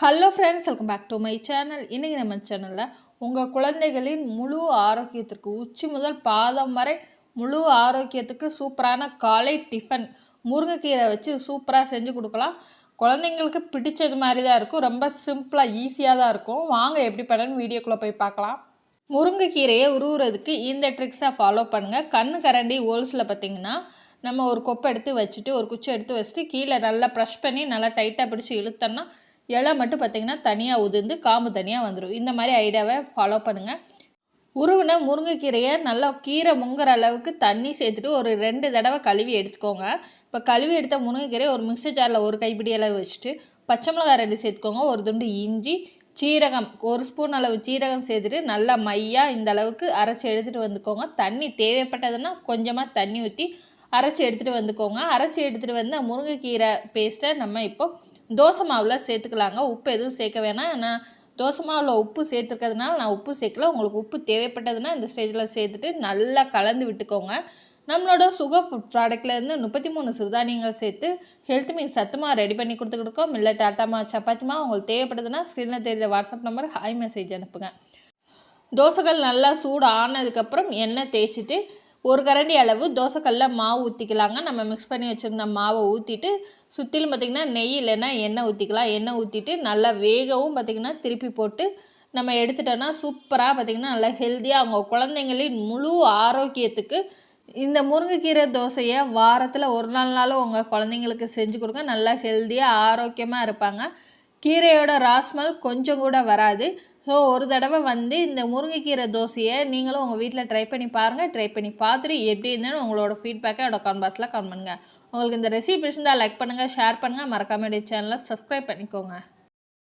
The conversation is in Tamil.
Hello friends welcome back to my channel இன்றைக்கி நம்ம சேனலில் உங்கள் குழந்தைகளின் முழு ஆரோக்கியத்திற்கு உச்சி முதல் பாதம் வரை முழு ஆரோக்கியத்துக்கு சூப்பரான காலை டிஃபன் முருங்கைக்கீரை வச்சு சூப்பராக செஞ்சு கொடுக்கலாம். குழந்தைங்களுக்கு பிடிச்சது மாதிரி தான் இருக்கும். ரொம்ப சிம்பிளாக ஈஸியாக தான் இருக்கும். வாங்க எப்படி பண்ணணும்னு வீடியோக்குள்ளே போய் பார்க்கலாம். முருங்கைக்கீரையை உருவுறதுக்கு இந்த ட்ரிக்ஸை ஃபாலோ பண்ணுங்கள் கண்ணு கரண்டி ஹோல்ஸில் பார்த்தீங்கன்னா நம்ம ஒரு கொப்பை எடுத்து வச்சுட்டு ஒரு குச்சி எடுத்து வச்சுட்டு கீழே நல்லா ப்ரெஷ் பண்ணி நல்லா டைட்டாக பிடிச்சி இழுத்தோன்னா இலை மட்டும் பார்த்திங்கன்னா தனியாக உதிர்ந்து காம்பு தனியாக வந்துடும் இந்த மாதிரி ஐடியாவை ஃபாலோ பண்ணுங்கள் உருவின முருங்கைக்கீரையை நல்லா கீரை முங்குற அளவுக்கு தண்ணி சேர்த்துட்டு ஒரு ரெண்டு தடவை கழுவி எடுத்துக்கோங்க. இப்போ கழுவி எடுத்த முருங்கைக்கீரையை ஒரு மிக்சர் ஜாரில் ஒரு கைப்பிடி அளவு வச்சுட்டு பச்சை மிளகாய் ரெண்டு சேர்த்துக்கோங்க. ஒரு துண்டு இஞ்சி சீரகம் ஒரு ஸ்பூன் அளவு சீரகம் சேர்த்துட்டு நல்லா மையாக இந்த அளவுக்கு அரைச்சி எடுத்துகிட்டு வந்துக்கோங்க. தண்ணி தேவைப்பட்டதுன்னா கொஞ்சமாக தண்ணி ஊற்றி அரைச்சி எடுத்துகிட்டு வந்துக்கோங்க. அரைச்சி எடுத்துகிட்டு வந்து முருங்கைக்கீரை பேஸ்ட்டை நம்ம இப்போ தோசை மாவில் சேர்த்துக்கலாங்க. உப்பு எதுவும் சேர்க்க வேணாம். நான் தோசை மாவில் உப்பு சேர்த்துருக்கிறதுனால நான் உப்பு சேர்க்கல. உங்களுக்கு உப்பு தேவைப்பட்டதுன்னா இந்த ஸ்டேஜில் சேர்த்துட்டு நல்லா கலந்து விட்டுக்கோங்க. நம்மளோட சுகர் ஃபுட் ப்ராடக்ட்லேருந்து முப்பத்தி மூணு சிறுதானியங்கள் சேர்த்து ஹெல்த் மீன் சத்துமாக ரெடி பண்ணி கொடுத்துக்கிட்டுருக்கோம். இல்லை டாட்டாமா சப்பாத்திமா உங்களுக்கு தேவைப்படுதுன்னா ஸ்க்ரீனில் தெரிஞ்ச வாட்ஸ்அப் நம்பர் ஹாய் மெசேஜ் அனுப்புங்க. தோசைகள் நல்லா சூடு ஆனதுக்கப்புறம் எண்ணெய் தேய்ச்சிட்டு ஒரு கரண்டி அளவு தோசைக்கல்லில் மாவு ஊற்றிக்கலாங்க நம்ம மிக்ஸ் பண்ணி வச்சுருந்த மாவை ஊற்றிட்டு சுற்றிலும் பார்த்திங்கன்னா நெய் இல்லைன்னா எண்ணெய் ஊற்றிக்கலாம் எண்ணெய் ஊற்றிட்டு நல்லா வேகவும் பார்த்திங்கன்னா திருப்பி போட்டு நம்ம எடுத்துட்டோன்னா சூப்பராக பார்த்திங்கன்னா நல்லா ஹெல்த்தியாக அவங்க குழந்தைங்களின் முழு ஆரோக்கியத்துக்கு இந்த முருங்கைக்கீரை தோசையை வாரத்தில் ஒரு நாள் நாளும் உங்கள் குழந்தைங்களுக்கு செஞ்சு கொடுங்க. நல்லா ஹெல்த்தியாக ஆரோக்கியமாக இருப்பாங்க. கீரையோட ராஸ்மல் கொஞ்சம் கூட வராது. ஸோ ஒரு தடவை வந்து இந்த முருங்கைக்கீரை தோசையை நீங்களும் உங்கள் வீட்டில் ட்ரை பண்ணி பாருங்கள் ட்ரை பண்ணி பார்த்துட்டு எப்படி இருந்தாலும் உங்களோட ஃபீட்பேக்கை என்னோட கமெண்ட் பாக்ஸில் கமெண்ட் பண்ணுங்கள் உங்களுக்கு இந்த ரெசிபி பிடிச்சிருந்தால் லைக் பண்ணுங்கள் ஷேர் பண்ணுங்கள் மறக்காம சேனலை சப்ஸ்கிரைப் பண்ணிக்கோங்க.